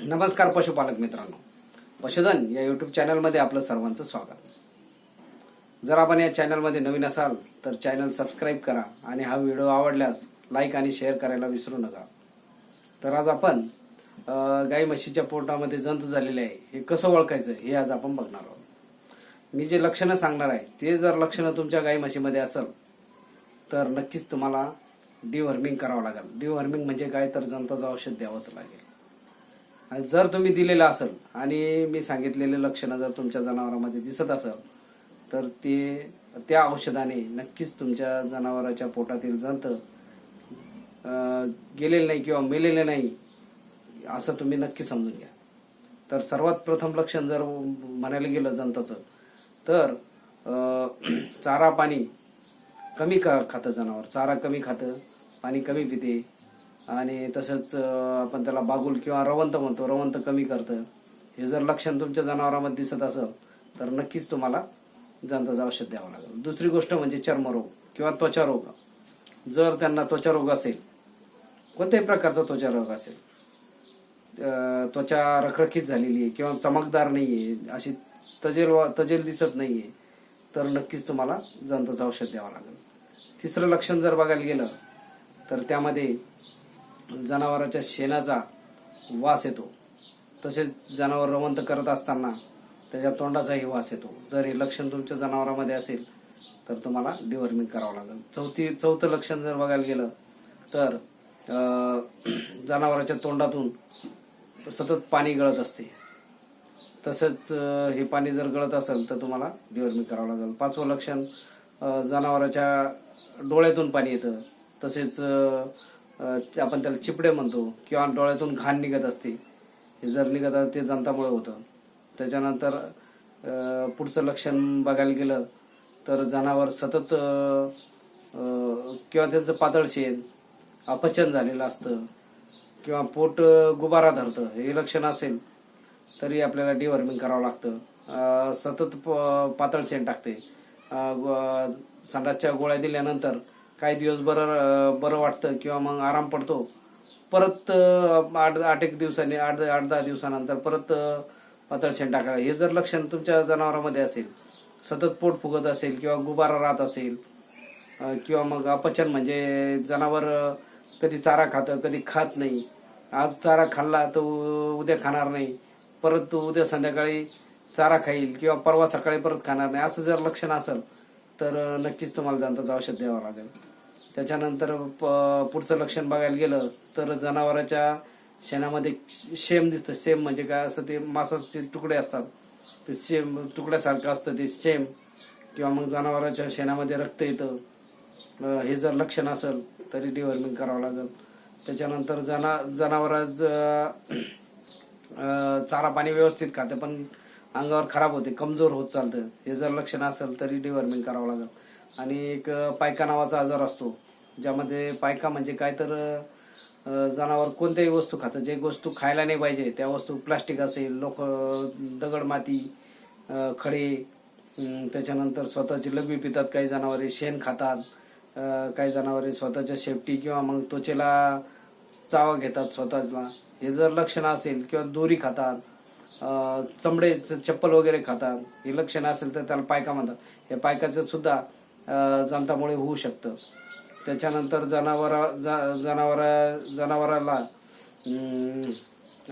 नमस्कार पशुपालक मित्रांनो. पशुधन या युट्यूब चॅनलमध्ये आपलं सर्वांचं स्वागत. जर आपण या चॅनलमध्ये नवीन असाल तर चॅनल सबस्क्राईब करा आणि हा व्हिडिओ आवडल्यास लाईक आणि शेअर करायला विसरू नका. तर आज आपण गाई म्हशीच्या पोटामध्ये जंत झालेले आहे हे कसं ओळखायचं हे आज आपण बघणार आहोत. मी जे लक्षणं सांगणार आहे ते जर लक्षणं तुमच्या गाई म्हशीमध्ये असेल तर नक्कीच तुम्हाला डिव्हर्मिंग करावं लागेल. डिव्हर्मिंग म्हणजे काय? तर जंताचं औषध द्यावंच लागेल. जर तुम्ही दिलेलं असेल आणि मी सांगितलेले लक्षणं जर तुमच्या जनावरांमध्ये दिसत असेल तर ते त्या औषधाने नक्कीच तुमच्या जनावराच्या पोटातील जंत गेलेलं गेलेले नाही किंवा मेलेले नाही असं तुम्ही नक्की समजून घ्या. तर सर्वात प्रथम लक्षण जर म्हणायला गेलं जंताचं तर चारा पाणी कमी खातं जनावर. चारा कमी खातं पाणी कमी पिते. आणि तसंच आपण त्याला बागुल किंवा रवंत म्हणतो. रवंत कमी करतं. हे जर लक्षण तुमच्या जनावरांमध्ये दिसत असेल तर नक्कीच तुम्हाला जंताचं औषध द्यावं लागेल. दुसरी गोष्ट म्हणजे चर्मरोग किंवा त्वचारोग. जर त्यांना त्वचारोग असेल कोणत्याही प्रकारचा त्वचारोग असेल त्वचा रखरखीत झालेली आहे किंवा चमकदार नाही आहे अशी तजेल तजेल दिसत नाही आहे तर नक्कीच तुम्हाला जंताचं औषध द्यावं लागेल. तिसरं लक्षण जर बघायला गेलं तर त्यामध्ये जनावराच्या शेणाचा वास येतो. तसेच जनावर रवंत करत असताना त्याच्या तोंडाचाही वास येतो. जर हे लक्षण तुमच्या जनावरामध्ये असेल तर तुम्हाला डिवर्मिंग करावं लागेल. चौथी चौथं लक्षण जर बघायला गेलं तर जनावराच्या तोंडातून सतत पाणी गळत असते. तसंच हे पाणी जर गळत असेल तर तुम्हाला डिवर्मिंग करावं लागेल. पाचवं लक्षण जनावराच्या डोळ्यातून पाणी येतं. तसेच आपण त्याला चिपडे म्हणतो किंवा डोळ्यातून घाण निघत असते. हे जर निघत असते ते जंतामुळे होतं. त्याच्यानंतर पुढचं लक्षण बघायला गेलं तर जनावर सतत किंवा त्यांचं पातळ शेण अपचन झालेलं असतं किंवा पोट गुबारा धरतं हे लक्षण असेल तरी आपल्याला डिवर्मिंग करावं लागतं. सतत प- पातळ शेण टाकते. संडासच्या गोळ्या दिल्यानंतर काही दिवस बरं बरं वाटतं किंवा मग आराम पडतो. परत आठ आठ एक दिवसांनी आठ आठ दहा दिवसानंतर परत पातळशेण टाकायला. हे जर लक्षण तुमच्या जनावरांमध्ये असेल सतत पोट फुगत असेल किंवा गुबारा राहत असेल किंवा मग अपचन म्हणजे जनावर कधी चारा खातं कधी खात नाही. आज चारा खाल्ला तर उद्या खाणार नाही. परत उद्या संध्याकाळी चारा खाईल किंवा परवा सकाळी परत खाणार नाही. असं जर लक्षण असेल तर नक्कीच तुम्हाला जंताचं औषध द्यावं लागेल. त्याच्यानंतर प- पुढचं लक्षण बघायला गेलं तर जनावराच्या शेणामध्ये शेम दिसतं. शेम म्हणजे काय? असं ते मांसाचे तुकडे असतात. ते शेम तुकड्यासारखं असतं ते शेम. किंवा मग जनावराच्या शेणामध्ये रक्त येतं. हे जर लक्षण असेल तरी डिवर्मिंग करावं लागेल. त्याच्यानंतर जना जनावराच चारा पाणी व्यवस्थित खाते. पण अंगावर खराब होते कमजोर होत चालतं. हे जर लक्षण असेल तरी डिवॉर्मिंग करावं लागेल. आणि एक पायका नावाचा आजार असतो ज्यामध्ये पायका म्हणजे काय तर जनावर कोणत्याही वस्तू खातं. जे वस्तू खायला नाही पाहिजे त्या वस्तू प्लास्टिक असेल लोक दगड माती खडे त्याच्यानंतर स्वतःची लघवी पितात काही जनावरे शेण खातात काही जनावरे स्वतःच्या शेपटी किंवा मग त्वचेला चावा घेतात स्वतःला. हे जर लक्षण असेल किंवा दोरी खातात चमडे चप्पल वगैरे खातात. हे लक्षण असेल तर त्याला पायका म्हणतात. हे पायकाचं सुद्धा जंतामुळे होऊ शकतं. त्याच्यानंतर जनावरा ज- जनावरा जनावराला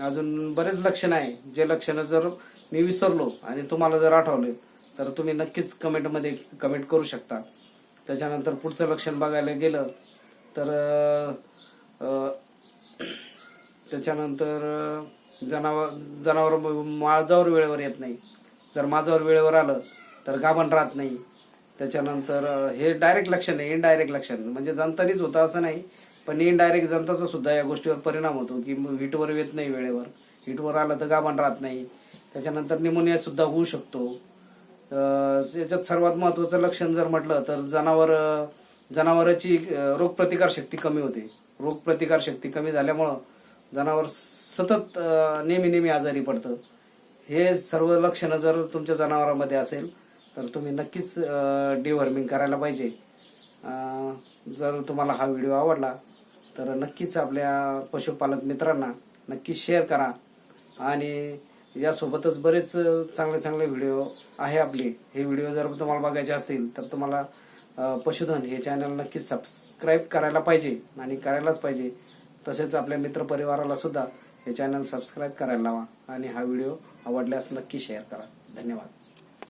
अजून बरेच लक्षण आहे. जे लक्षणं जर मी विसरलो आणि तुम्हाला जर आठवले तर तुम्ही नक्कीच कमेंटमध्ये कमेंट करू शकता. त्याच्यानंतर पुढचं लक्षण बघायला गेलं तर त्याच्यानंतर जनावर जनावर माझावर वेळेवर येत नाही. जर माझावर वेळेवर आलं तर गाभण राहत नाही. त्याच्यानंतर हे डायरेक्ट लक्षण आहे इनडायरेक्ट लक्षण. म्हणजे जनतानीच होतं असं नाही पण इनडायरेक्ट जनताचा सुद्धा या गोष्टीवर परिणाम होतो की हिटवर येत नाही वेळेवर. हिटवर आलं तर गाभण राहत नाही. त्याच्यानंतर निमोनिया सुद्धा होऊ शकतो. याच्यात सर्वात महत्वाचं लक्षण जर म्हटलं तर जनावर जनावराची रोगप्रतिकारशक्ती रोगप्रतिकार शक्ती कमी होते. रोगप्रतिकार शक्ती कमी झाल्यामुळं जनावर सतत नेहमी नेहमी आजारी पडतं. हे सर्व लक्षणं जर तुमच्या जनावरांमध्ये असेल तर तुम्ही नक्कीच डिवर्मिंग करायला पाहिजे. जर तुम्हाला हा व्हिडिओ आवडला तर नक्कीच आपल्या पशुपालक मित्रांना नक्कीच शेअर करा. आणि यासोबतच बरेच चांगले चांगले व्हिडिओ आहे आपले. हे व्हिडिओ जर तुम्हाला बघायचे असतील तर तुम्हाला पशुधन हे चॅनल नक्कीच सबस्क्राईब करायला पाहिजे आणि करायलाच पाहिजे. तसेच आपल्या मित्रपरिवाराला सुद्धा हे चॅनल सबस्क्राईब करायला लावा आणि हा व्हिडिओ आवडल्यास नक्की शेअर करा. धन्यवाद.